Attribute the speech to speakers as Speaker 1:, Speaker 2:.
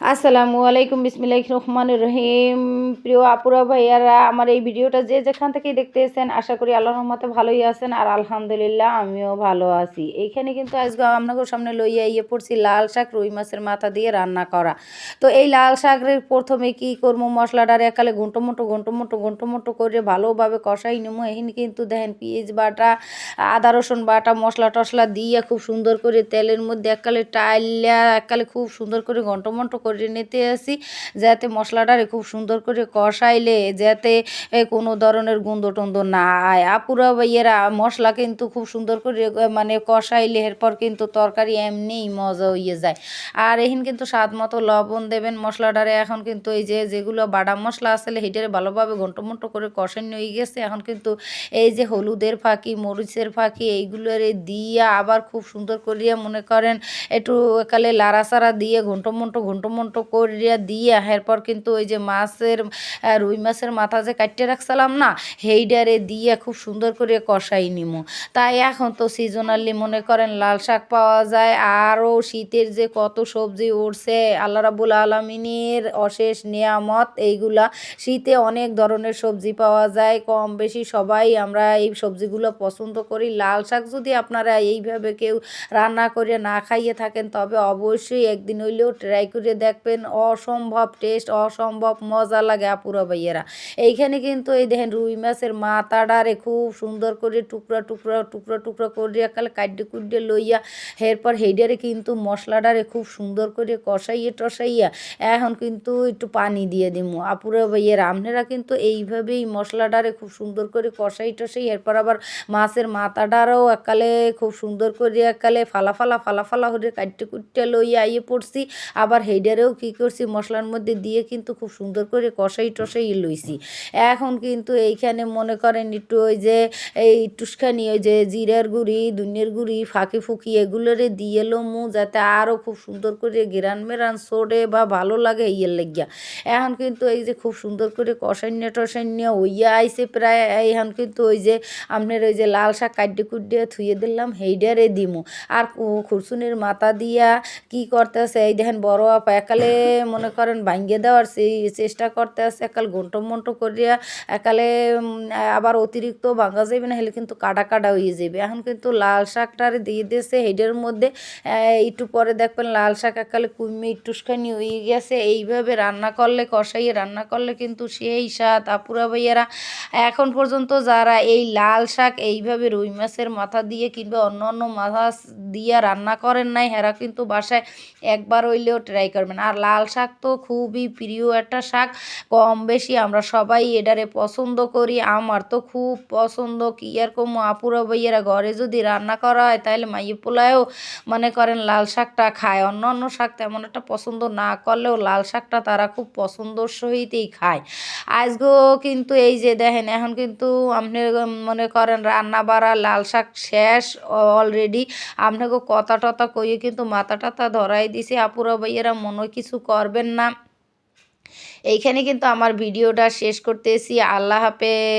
Speaker 1: আসসালামু আলাইকুম বিসমিল্লাহ রহমান রহিম। প্রিয় আপুরা, ভাইয়ারা, আমার এই ভিডিওটা যে যেখান থেকেই দেখতেছেন, আশা করি আল্লাহ রহমতে ভালোই আছেন আর আলহামদুলিল্লাহ আমিও ভালো আছি। এইখানে কিন্তু আজকে আপনাদের সামনে লইয়া ইয়ে পড়ছি, লাল শাক রুই মাছের মাথা দিয়ে রান্না করা। তো এই লাল শাকের প্রথমে কি করব? মশলাটার একালে গুঁটো মুটো গুঁটো মুটো গুঁটো মুটো করে ভালোভাবে কষাই নেব এখানে কিন্তু দেখেন পেঁয়াজ বাটা, আদা, রসুন বাটা, মশলা টশলা দিয়ে খুব সুন্দর করে তেলের মধ্যে একালে টাইলা একালে খুব সুন্দর করে ঘন্ট মন্ট করে নিতে আসি, যাতে মশলাটারে খুব সুন্দর করে কষাইলে যাতে কোনো ধরনের গন্ধ টন্ধ না আয়। আপুরা ভাইয়েরা, মশলা কিন্তু খুব সুন্দর করে মানে কষাইলে এরপর কিন্তু তরকারি এমনিই মজা হইয়ে যায়। আর এখানে কিন্তু স্বাদ মতো লবণ দেবেন মশলাটারে। এখন কিন্তু এই যে, যেগুলো বাদাম মশলা আসলে হিটারে ভালোভাবে ঘন্ট মন্ট করে কষানো হয়ে গেছে। এখন কিন্তু এই যে হলুদের ফাঁকি, মরিচের ফাঁকি, এইগুলোর দিয়ে আবার খুব সুন্দর করিয়া মনে করেন, একটু একালে লাড়াচাড়া দিয়ে ঘন্ট মন্ট ঘন্ট মন্ট করিয়া দিয়ে, এরপর কিন্তু ওই যে মাছের রুই মাছের মাথা যে কাটতে রাখছিলাম না হেইডারে দিয়ে খুব সুন্দর করে কষাই নিমু। তাই এখন তো সিজনালি মনে করেন লাল শাক পাওয়া যায়, আরও শীতের যে কত সবজি উঠছে, আল্লাহ রাবুল আলমিনের অশেষ নিয়ামত, এইগুলা শীতে অনেক ধরনের সবজি পাওয়া যায়। কম বেশি সবাই আমরা এই সবজিগুলো পছন্দ করি। লাল শাক যদি আপনারা এইভাবে কেউ রান্না করে না খাইয়ে থাকেন, তবে অবশ্যই একদিন হইলেও ট্রাই করে দেখবেন অসম্ভব টেস্ট, অসম্ভব মজা লাগে আপুরা ভাইয়েরা। এইখানে কিন্তু এই দেখেন রুই মাছের মাথাটারে খুব সুন্দর করে টুকরা টুকরা টুকরা টুকরা করে একালে কাড্ডে কুড্ডে লইয়া এরপর হেডারে কিন্তু মশলাটারে খুব সুন্দর করে কষাইয়ে টসাইয়া এখন কিন্তু একটু পানি দিয়ে দিমু। আপুরা ভাইয়েরা, আপনারা কিন্তু এইভাবেই মশলাটারে খুব সুন্দর করে কষাই টসাই, এরপর আবার মাছের মাথাটারও একালে খুব সুন্দর করে এককালে ফালা ফালা ফালা ফালা হয়ে কাটতে কুটতে লইয়া ইয়ে পড়ছি। আবার হেডারেও কী করছি? মশলার মধ্যে দিয়ে কিন্তু খুব সুন্দর করে কষাই টসাই লইছি। এখন কিন্তু এইখানে মনে করেন একটু ওই যে, এই টুসখানি ওই যে জিরার গুঁড়ি দুনিয়ার গুঁড়ি, ফাঁকি ফুঁকি এগুলোরে দিয়ে মু যাতে আরও খুব সুন্দর করে গেরান মেরান সোডে বা ভালো লাগে ইয়ের লেগিয়া। এখন কিন্তু এই যে খুব সুন্দর করে কষান্য টসান্য ওইয়া আইসে প্রায়, এখন কিন্তু ওই যে আপনার ওই যে লাল শাক কাড্ডে কুড্ডে থুয়ে দিলাম হেইডারে দিমু। আর খুরসুনের মাথা দিয়া কি করতেছে? এই দেখেন বড় আপা একালে মনে করেন ভাঙ্গে দেওয়ার সেই চেষ্টা করতে আছে, একাল ঘন্ট মন্ট করিয়া একালে আবার অতিরিক্ত ভাঙা যাবে না, হলে কিন্তু কাটা কাটা হয়ে যাবে এখন কিন্তু লাল শাকটারে দিয়ে দিয়েছে, হেডের মধ্যে একটু পরে দেখবেন লাল শাক একালে কুইমে একটুখানি হয়ে গেছে। এইভাবে রান্না করলে, কষাইয়ে রান্না করলে কিন্তু সেই স্বাদ। আপুরা ভাইয়ারা, এখন পর্যন্ত যারা এই লাল শাক এইভাবে রুই মাছের মাথা দিয়ে কিংবা অন্য অন্য মাছ দিয়ে রান্না করেন নাই, হেরা কিন্তু বাসায় একবার হইলেও ট্রাই করবেন। আর লাল শাক তো খুবই প্রিয় একটা শাক। কম বেশি আমরা সবাই এটারে পছন্দ করি। আমার তো খুব পছন্দ। কি এরকম আপুরা বইয়েরা ঘরে যদি রান্না করা হয় তাহলে মাইয়ে পোলায়ও মনে করেন লাল শাকটা খায়। অন্য অন্য শাক তেমন একটা পছন্দ না করলেও লাল শাকটা তারা খুব পছন্দর সহিতই খায়। আজগো কিন্তু এই যে দেখেন, এখন কিন্তু আপনি মনে করেন রান্না বাড়া লাল শাক শেষ অলরেডি। আপনাকে কথা টথা কইয়ে কিন্তু মাথা টাথা ধরাই দিছে। আপুরা বইয়েরা মনে কিছু করবেন না। এইখানে কিন্তু আমার ভিডিওটা শেষ করতেছি। আল্লাহ হাফেজ।